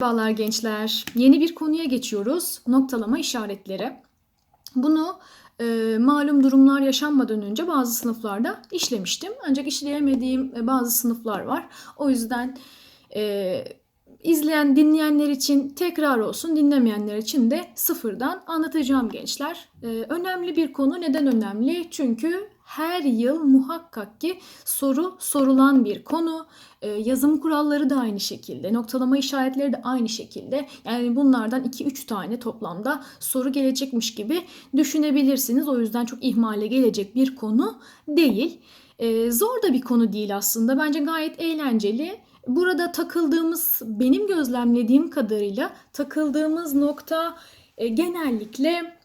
Merhabalar gençler. Yeni bir konuya geçiyoruz. Noktalama işaretleri. Bunu e, malum durumlar yaşanmadan önce bazı sınıflarda işlemiştim. Ancak işleyemediğim e, bazı sınıflar var. O yüzden e, izleyen, dinleyenler için tekrar olsun, dinlemeyenler için de sıfırdan anlatacağım gençler. E, önemli bir konu. Neden önemli? Çünkü her yıl muhakkak ki soru sorulan bir konu. E, yazım kuralları da aynı şekilde, noktalama işaretleri de aynı şekilde. Yani bunlardan 2-3 tane toplamda soru gelecekmiş gibi düşünebilirsiniz. O yüzden çok ihmale gelecek bir konu değil. E, zor da bir konu değil aslında. Bence gayet eğlenceli. Burada takıldığımız, benim gözlemlediğim kadarıyla takıldığımız nokta e, genellikle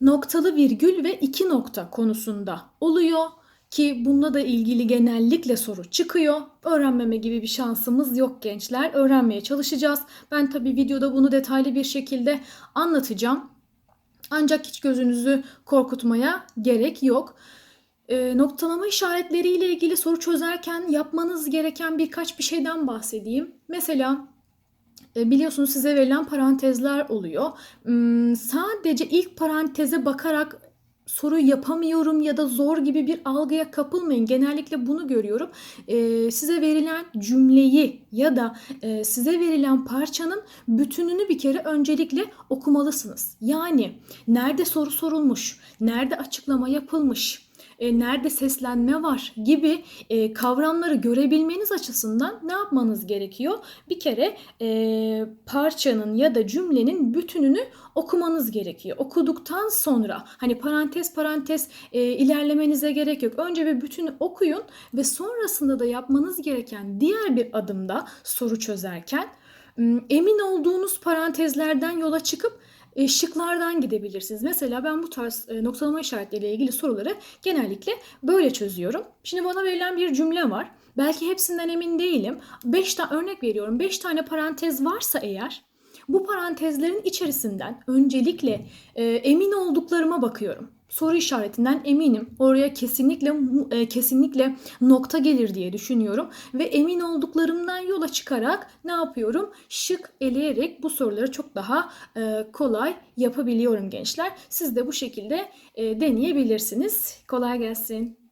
noktalı virgül ve iki nokta konusunda oluyor ki bununla da ilgili genellikle soru çıkıyor. Öğrenmeme gibi bir şansımız yok gençler. Öğrenmeye çalışacağız. Ben tabii videoda bunu detaylı bir şekilde anlatacağım. Ancak hiç gözünüzü korkutmaya gerek yok. E, noktalama işaretleriyle ilgili soru çözerken yapmanız gereken birkaç bir şeyden bahsedeyim. Mesela biliyorsunuz size verilen parantezler oluyor. Hmm, Sadece ilk paranteze bakarak soru yapamıyorum ya da zor gibi bir algıya kapılmayın. Genellikle bunu görüyorum. E, size verilen cümleyi ya da e, size verilen parçanın bütününü bir kere öncelikle okumalısınız. Yani nerede soru sorulmuş, nerede açıklama yapılmış, e, nerede seslenme var gibi e, kavramları görebilmeniz açısından ne yapmanız gerekiyor? Bir kere e, parçanın ya da cümlenin bütününü okumanız gerekiyor. Okuduktan sonra hani parantez parantez e, ilerlemenize gerek yok. Önce bir bütünü okuyun ve sonrasında da yapmanız gereken diğer bir adımda soru çözerken emin olduğunuz parantezlerden yola çıkıp e, şıklardan gidebilirsiniz. Mesela ben bu tarz e, noktalama işaretleriyle ilgili soruları genellikle böyle çözüyorum. Şimdi bana verilen bir cümle var. Belki hepsinden emin değilim. 5 tane örnek veriyorum. 5 tane parantez varsa eğer bu parantezlerin içerisinden öncelikle e, emin olduklarıma bakıyorum. Soru işaretinden eminim. Oraya kesinlikle e, kesinlikle nokta gelir diye düşünüyorum ve emin olduklarımdan yola çıkarak ne yapıyorum? Şık eleyerek bu soruları çok daha e, kolay yapabiliyorum gençler. Siz de bu şekilde e, deneyebilirsiniz. Kolay gelsin.